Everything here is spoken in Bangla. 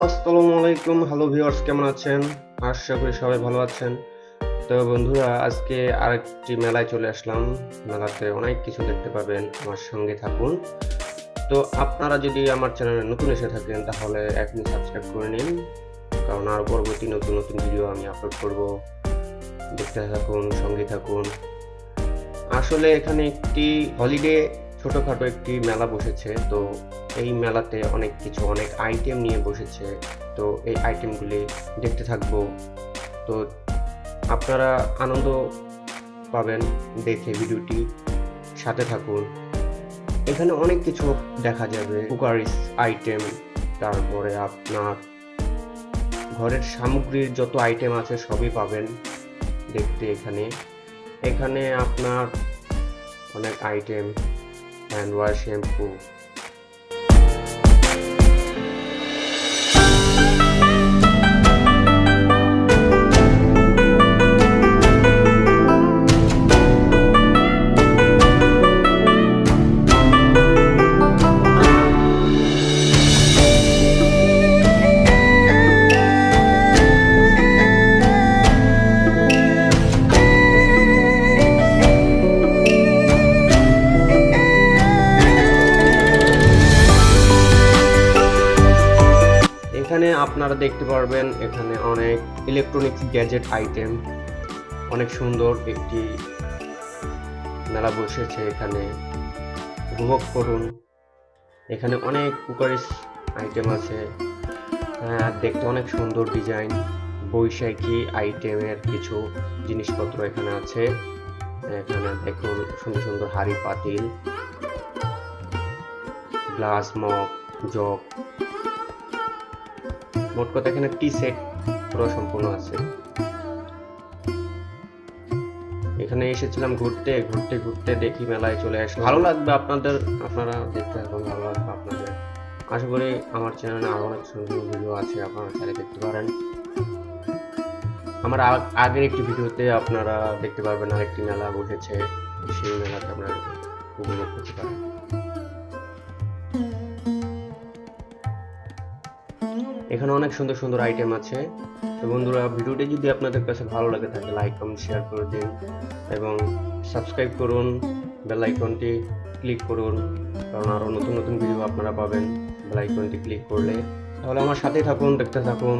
আসসালামু আলাইকুম, হ্যালো ভিউয়ার্স, কেমন আছেন? আশা করি সবাই ভালো আছেন। তো বন্ধুরা, আজকে আরেকটি মেলায় চলে আসলাম। মেলাতে অনেক কিছু দেখতে পাবেন, আমার সঙ্গে থাকুন। তো আপনারা যদি আমার চ্যানেলে নতুন এসে থাকেন, তাহলে এখনই সাবস্ক্রাইব করে নিন। কারণ আর পরবর্তী নতুন নতুন ভিডিও আমি আপলোড করব। দেখতে থাকুন, সঙ্গে থাকুন। আসলে এখানে একটি হলিডে ছোটখাটো একটি মেলা বসেছে, তো এই মেলাতে অনেক কিছু, অনেক আইটেম নিয়ে বসেছে। তো এই আইটেমগুলি দেখতে থাকব। তো আপনারা আনন্দ পাবেন দেখে ভিডিওটি। সাথে থাকুন। এখানে অনেক কিছু দেখা যাবে। কুকারিস আইটেম তারপরে আপনার ঘরের সামগ্রীর যত আইটেম আছে সবই পাবেন দেখতে এখানে। এখানে আপনার অনেক আইটেম হ্যান্ড ওয়াশ শ্যাম্পু এখানে আপনারা দেখতে পারবেন এখানে অনেক ইলেকট্রনিক্স গ্যাজেট আইটেম অনেক সুন্দর একটি মেলা বসেছে এখানে। উপভোগ করুন। এখানে অনেক কুকারিস আইটেম আছে। হ্যাঁ দেখতে অনেক সুন্দর ডিজাইন বৈশাখী আইটেমের কিছু জিনিসপত্র এখানে আছে। এখানে দেখুন সুন্দর সুন্দর হাড়ি পাতিল, গ্লাস মগ, জগ। মোট কথা এখানে টি সেট পুরো সম্পূর্ণ আছে। এখানে এসেছিলাম ঘুরতে ঘুরতে ঘুরতে দেখি মেলায় চলে আসলাম ভালো লাগবে আপনাদের, আপনারা দেখতে এখন ভালো লাগবে আপনাদের। আশা করি আমার চ্যানেলে আরও অনেক সুন্দর ভিডিও আছে, আপনারা চাইলে দেখতে পারেন। আমার আগের একটি ভিডিওতে আপনারা দেখতে পারবেন আরেকটি মেলা বসেছে, সেই মেলাতে আপনারা উপভোগ করতে পারেন। এখানে অনেক সুন্দর সুন্দর আইটেম আছে। তো বন্ধুরা, ভিডিওটি যদি আপনাদের কাছে ভালো লাগে থাকে লাইক কমেন্ট শেয়ার করে দিন এবং সাবস্ক্রাইব করুন বেল আইকনটি ক্লিক করুন। কারণ আরও নতুন নতুন ভিডিও আপনারা পাবেন। বেল আইকনটি ক্লিক করলে। তাহলে আমার সাথেই থাকুন, দেখতে থাকুন।